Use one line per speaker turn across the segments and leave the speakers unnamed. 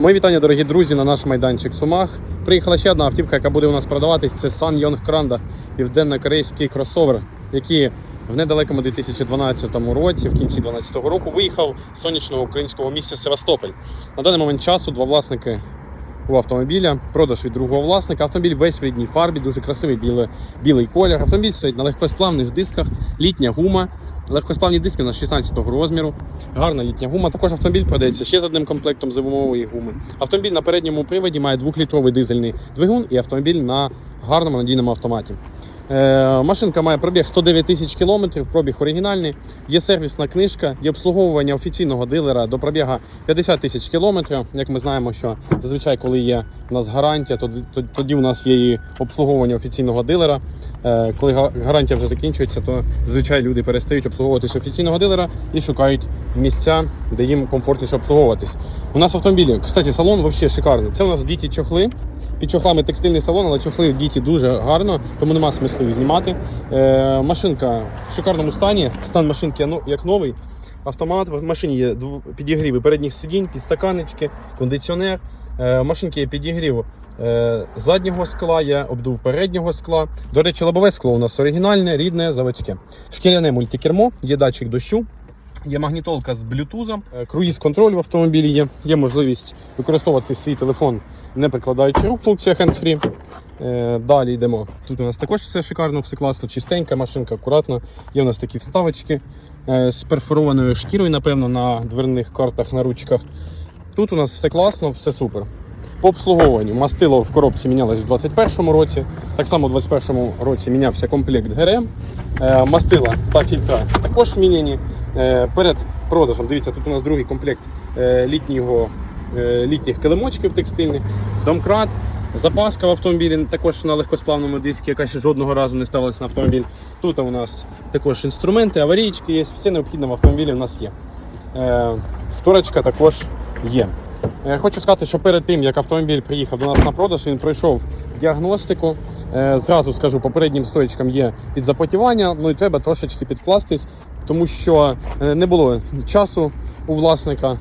Мої вітання, дорогі друзі, на наш майданчик Сумах. Приїхала ще одна автівка, яка буде у нас продаватись. Це Сан Йонг Кранда, південно-корейський кросовер, який в недалекому 2012 році, в кінці 2012 року, виїхав з сонячного українського місця Севастополь. На даний момент часу два власники у автомобіля, продаж від другого власника. Автомобіль весь в рідній фарбі, дуже красивий білий, білий колір. Автомобіль стоїть на легкосплавних дисках, літня гума. Легкосплавні диски на 16-го розміру, гарна літня гума. Також автомобіль продається ще з одним комплектом зимової гуми. Автомобіль на передньому приводі має 2-літровий дизельний двигун і автомобіль на гарному надійному автоматі. Е, машинка має пробіг 109 тисяч кілометрів, пробіг оригінальний. Є сервісна книжка, є обслуговування офіційного дилера до пробіга 50 тисяч кілометрів. Як ми знаємо, що зазвичай, коли є у нас гарантія, тоді, тоді у нас є і обслуговування офіційного дилера. Е, коли гарантія вже закінчується, то зазвичай люди перестають обслуговуватись офіційного дилера і шукають місця, де їм комфортніше обслуговуватись. У нас автомобілі, кстати, салон взагалі шикарний. Це у нас діті чохли. Під чохлами текстильний салон, але чохли діті дуже гарно, тому нема смислу їх знімати. Е, машинка в шикарному стані. Стан машинки ну, як новий. Автомат в машині є підігріви передніх сидінь, підстаканнички, кондиціонер. Е, в машинки є підігрів е, заднього скла, є обдув переднього скла. До речі, лобове скло у нас оригінальне, рідне, заводське. Шкіряне мультикермо, є датчик дощу. Є магнітолка з блютузом, е, круїз-контроль в автомобілі є. Є можливість використовувати свій телефон, не прикладаючи рук, функція hands-free. Е, Далі йдемо. Тут у нас також все шикарно, все класно, чистенька машинка, акуратна. Є у нас такі вставочки е, з перфорованою шкірою, напевно, на дверних картах, на ручках. Тут у нас все класно, все супер. По обслуговуванню мастило в коробці мінялось в 2021 році. Так само в 2021 році мінявся комплект ГРМ. Мастила та фільтра також міняні. Е, Перед продажем, дивіться, тут у нас другий комплект е, літнього, е, літніх килимочків текстильних, домкрат, запаска в автомобілі також на легкосплавному дискі, яка ще жодного разу не ставилася на автомобіль. Тут у нас також інструменти, аварійки є, все необхідне в автомобілі у нас є. Шторочка також є. Хочу сказати, що перед тим, як автомобіль приїхав до нас на продаж, він пройшов діагностику. Е, Зразу скажу, попереднім стоїчкам є підзапотівання, ну і треба трошечки підкластись, тому що е, не було часу у власника.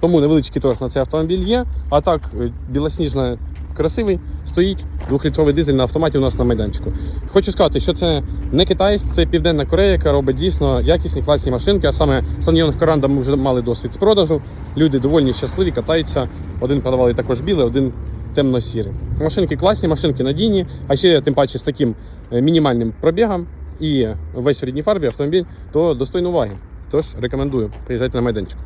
Тому невеличкий торг на цей автомобіль є. А так, е, білосніжно красивий, стоїть двохлітровий дизель на автоматі у нас на майданчику. Хочу сказати, що це не китайсь, це Південна Корея, яка робить дійсно якісні класні машинки. А саме Санйонг Коранда ми вже мали досвід з продажу. Люди довольні щасливі, катаються. Один продавали також білий, один темно-сірий. Машинки класні, машинки надійні, а ще тим паче з таким е, мінімальним пробігом і весь в рідній фарбі автомобіль, то достойно уваги. Тож рекомендую, приїжджайте на майданчик.